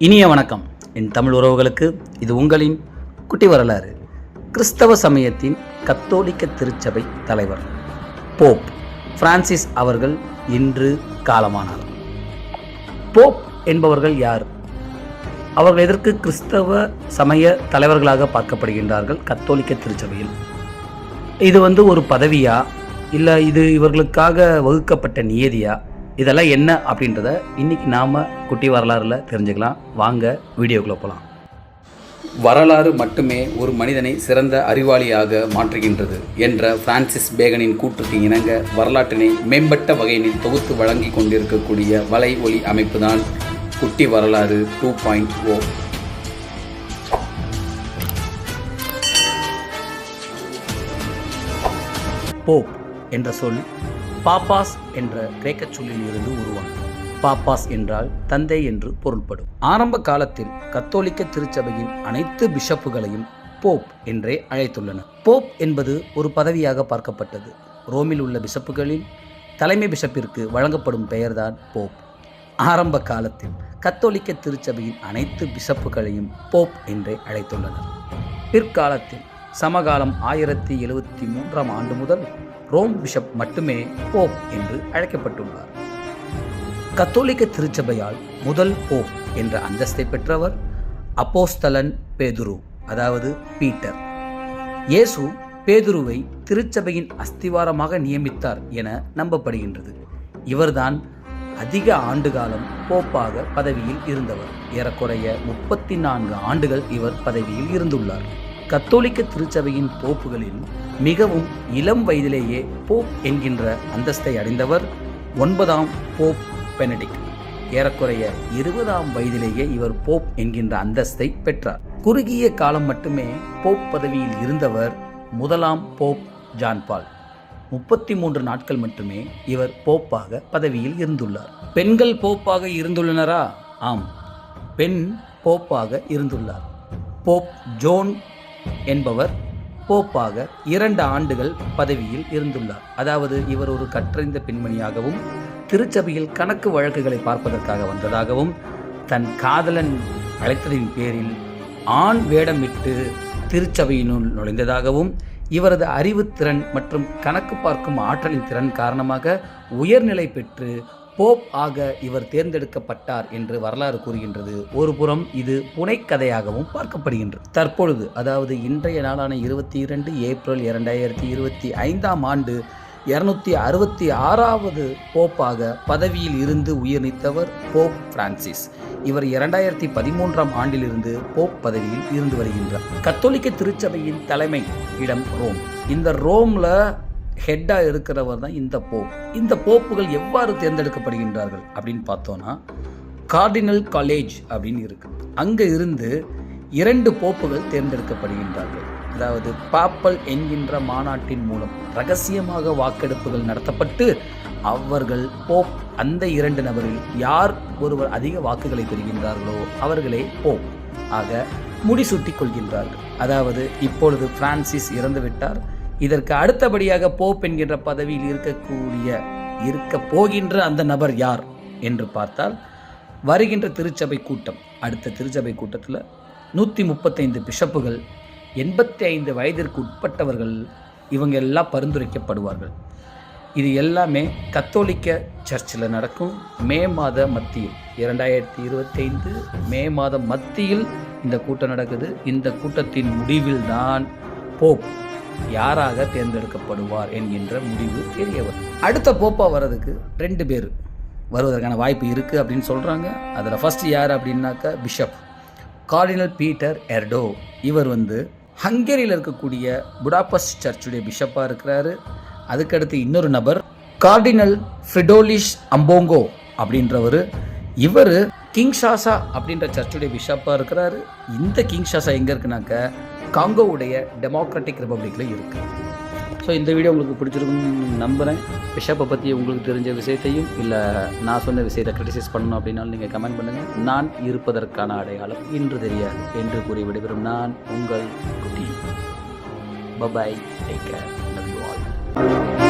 இனிய வணக்கம். என் தமிழ் உறவுகளுக்கு இது உங்களின் குட்டி வரலாறு. கிறிஸ்தவ சமயத்தின் கத்தோலிக்க திருச்சபை தலைவர் போப் பிரான்சிஸ் அவர்கள் இன்று காலமானார். போப் என்பவர்கள் யார்? அவர்கள் எதற்கு கிறிஸ்தவ சமய தலைவர்களாக பார்க்கப்படுகின்றார்கள் கத்தோலிக்க திருச்சபையில்? இது வந்து ஒரு பதவியா? இல்லை இது இவர்களுக்காக வகுக்கப்பட்ட நியதியா? இதெல்லாம் என்ன அப்படின்றத இன்னைக்கு நாம குட்டி வரலாறுல தெரிஞ்சுக்கலாம். வாங்க வீடியோக்குள்ள போகலாம் வரலாறு மட்டுமே ஒரு மனிதனை சிறந்த அறிவாளியாக மாற்றுகின்றது என்ற பிரான்சிஸ் பேகனின் கூற்றுக்கு இணங்க வரலாற்றினை மேம்பட்ட வகையினில் தொகுத்து வழங்கி கொண்டிருக்கக்கூடிய வலை ஒளி அமைப்புதான் குட்டி வரலாறு டூ பாயிண்ட் ஓ. போப் என்ற சொல் பாப்பாஸ் என்ற கிரேக்கச் சொல்லில் இருந்து உருவானது. பாப்பாஸ் என்றால் தந்தை என்று பொருள்படும். ஆரம்ப காலத்தில் கத்தோலிக்க திருச்சபையின் அனைத்து பிஷப்புகளையும் போப் என்றே அழைத்துள்ளனர். போப் என்பது ஒரு பதவியாக பார்க்கப்பட்டது. ரோமில் உள்ள பிஷப்புகளில் தலைமை பிஷப்பிற்கு வழங்கப்படும் பெயர்தான் போப். ஆரம்ப காலத்தில் கத்தோலிக்க திருச்சபையின் அனைத்து பிஷப்புகளையும் போப் என்றே அழைத்துள்ளனர். பிற்காலத்தில் சமகாலம் ஆயிரத்தி எழுபத்தி மூன்றாம் ஆண்டு முதல் ரோம் பிஷப் மட்டுமே போப் என்று அழைக்கப்பட்டுள்ளார். கத்தோலிக்க திருச்சபையால் முதல் போப் என்ற அந்தஸ்தை பெற்றவர் அப்போஸ்தலன் பேதுரு அதாவது பீட்டர். இயேசு பேதுருவை திருச்சபையின் அஸ்திவாரமாக நியமித்தார் என நம்பப்படுகின்றது. இவர்தான் அதிக ஆண்டுகாலம் போப்பாக பதவியில் இருந்தவர். ஏறக்குறைய முப்பத்தி நான்கு ஆண்டுகள் இவர் பதவியில் இருந்துள்ளார். கத்தோலிக்க திருச்சபையின் போப்புகளில் மிகவும் இளம் வயதிலேயே போப் என்கின்ற அந்தஸ்தை அடைந்தவர் ஒன்பதாம் போப் பெனடிக். ஏறக்குறைய இருபதாம் வயதிலேயே இவர் போப் என்கின்ற அந்தஸ்தை பெற்றார். குறுகிய காலம் மட்டுமே போப் பதவியில் இருந்தவர் முதலாம் போப் ஜான்பால் முப்பத்தி மூன்று நாட்கள் மட்டுமே இவர் போப்பாக பதவியில் இருந்துள்ளார். பெண்கள் போப்பாக இருந்துள்ளனரா? ஆம். பெண் போப்பாக இருந்துள்ளார். போப் ஜோன் என்பவர் போப்பாக இரண்டு ஆண்டுகள் பதவியில் இருந்துள்ளார். அதாவது இவர் ஒரு கற்றறிந்த பெண்மணியாகவும் திருச்சபையில் கணக்கு வழக்குகளை பார்ப்பதற்காக வந்ததாகவும் தன் காதலன் அழைத்ததின் பேரில் ஆண் வேடமிட்டு திருச்சபையினுள் நுழைந்ததாகவும் இவரது அறிவுத்திறன் மற்றும் கணக்கு பார்க்கும் ஆற்றலின் திறன் காரணமாக உயர்நிலை பெற்று போப் ஆக இவர் தேர்ந்தெடுக்கப்பட்டார் என்று வரலாறு கூறுகின்றது. ஒரு புறம் இது புனைக்கதையாகவும் பார்க்கப்படுகின்றது. தற்பொழுது அதாவது இன்றைய நாளான இருபத்தி இரண்டு ஏப்ரல் இரண்டாயிரத்தி இருபத்தி ஐந்தாம் ஆண்டு இருநூத்தி அறுபத்தி ஆறாவது போப்பாக பதவியில் இருந்து உயிர் நீத்தவர் போப் பிரான்சிஸ். இவர் இரண்டாயிரத்தி பதிமூன்றாம் ஆண்டிலிருந்து போப் பதவியில் இருந்து வருகின்றார். கத்தோலிக்க திருச்சபையின் தலைமை இடம் ரோம். இந்த ரோம்ல ஹெட்டாக இருக்கிறவர் தான் இந்த போப். இந்த போப்புகள் எவ்வாறு தேர்ந்தெடுக்கப்படுகின்றார்கள் அப்படின்னு பார்த்தோன்னா கார்டினல் காலேஜ் அப்படின்னு இருக்கு. அங்கே இருந்து இரண்டு போப்புகள் தேர்ந்தெடுக்கப்படுகின்றார்கள். அதாவது பாப்பல் என்கின்ற மாநாட்டின் மூலம் ரகசியமாக வாக்கெடுப்புகள் நடத்தப்பட்டு அவர்கள் போப் அந்த இரண்டு நபரில் யார் ஒருவர் அதிக வாக்குகளை பெறுகின்றார்களோ அவர்களே போப் ஆக முடிசூட்டிக் கொள்கின்றார்கள் அதாவது இப்பொழுது பிரான்சிஸ் இறந்துவிட்டார். இதற்கு அடுத்தபடியாக போப் என்கின்ற பதவியில் இருக்கக்கூடிய இருக்க போகின்ற அந்த நபர் யார் என்று பார்த்தால் வருகின்ற திருச்சபை கூட்டம் அடுத்த திருச்சபை கூட்டத்தில் நூற்றி முப்பத்தைந்து பிஷப்புகள் எண்பத்தி ஐந்து வயதிற்கு உட்பட்டவர்கள் இவங்க எல்லாம் பரிந்துரைக்கப்படுவார்கள். இது எல்லாமே கத்தோலிக்க சர்ச்சில் நடக்கும். மே மாத மத்தியில் இரண்டாயிரத்தி இருபத்தைந்து மே மாதம் மத்தியில் இந்த கூட்டம் நடக்குது. இந்த கூட்டத்தின் முடிவில் தான் போப் யாராக தேர்ந்தெடுக்கப்படுவார் என்கின்ற முடிவு தெரிய வரும் அடுத்த போப்பா வர்றதுக்கு ரெண்டு பேர் வருவதற்கான வாய்ப்பு இருக்குது அப்படின்னு சொல்கிறாங்க அதில் ஃபஸ்ட்டு யார் அப்படின்னாக்கா பிஷப். Cardinal Peter எர்டோ. இவர் வந்து ஹங்கேரியில் இருக்கக்கூடிய புடாபஸ் சர்ச்சுடைய பிஷப்பாக இருக்கிறாரு. அதுக்கடுத்து இன்னொரு நபர் கார்டினல் ஃப்ரிடோலிஷ் அம்போங்கோ அப்படின்றவர். இவர் கிங்ஷாசா அப்படின்ற சர்ச்சுடைய பிஷப்பாக இருக்கிறாரு. இந்த கிங்ஷாசா எங்கே இருக்குனாக்க காங்கோவுடைய டெமோக்ராட்டிக் ரிப்பப்ளிக்கில் இருக்குது ஸோ இந்த வீடியோ உங்களுக்கு பிடிச்சிருக்குன்னு நம்புகிறேன் பிஷப்பை பற்றி உங்களுக்கு தெரிஞ்ச விஷயத்தையும் இல்லை நான் சொன்ன விஷயத்தை கிரிட்டிசைஸ் பண்ணணும் அப்படின்னாலும் நீங்கள் கமெண்ட் பண்ணுங்கள் நான் இருப்பதற்கான அடையாளம் இன்று தெரியாது. என்று கூறி விடைபெறும் நான் உங்கள் குட்டி. Bye bye take care love you all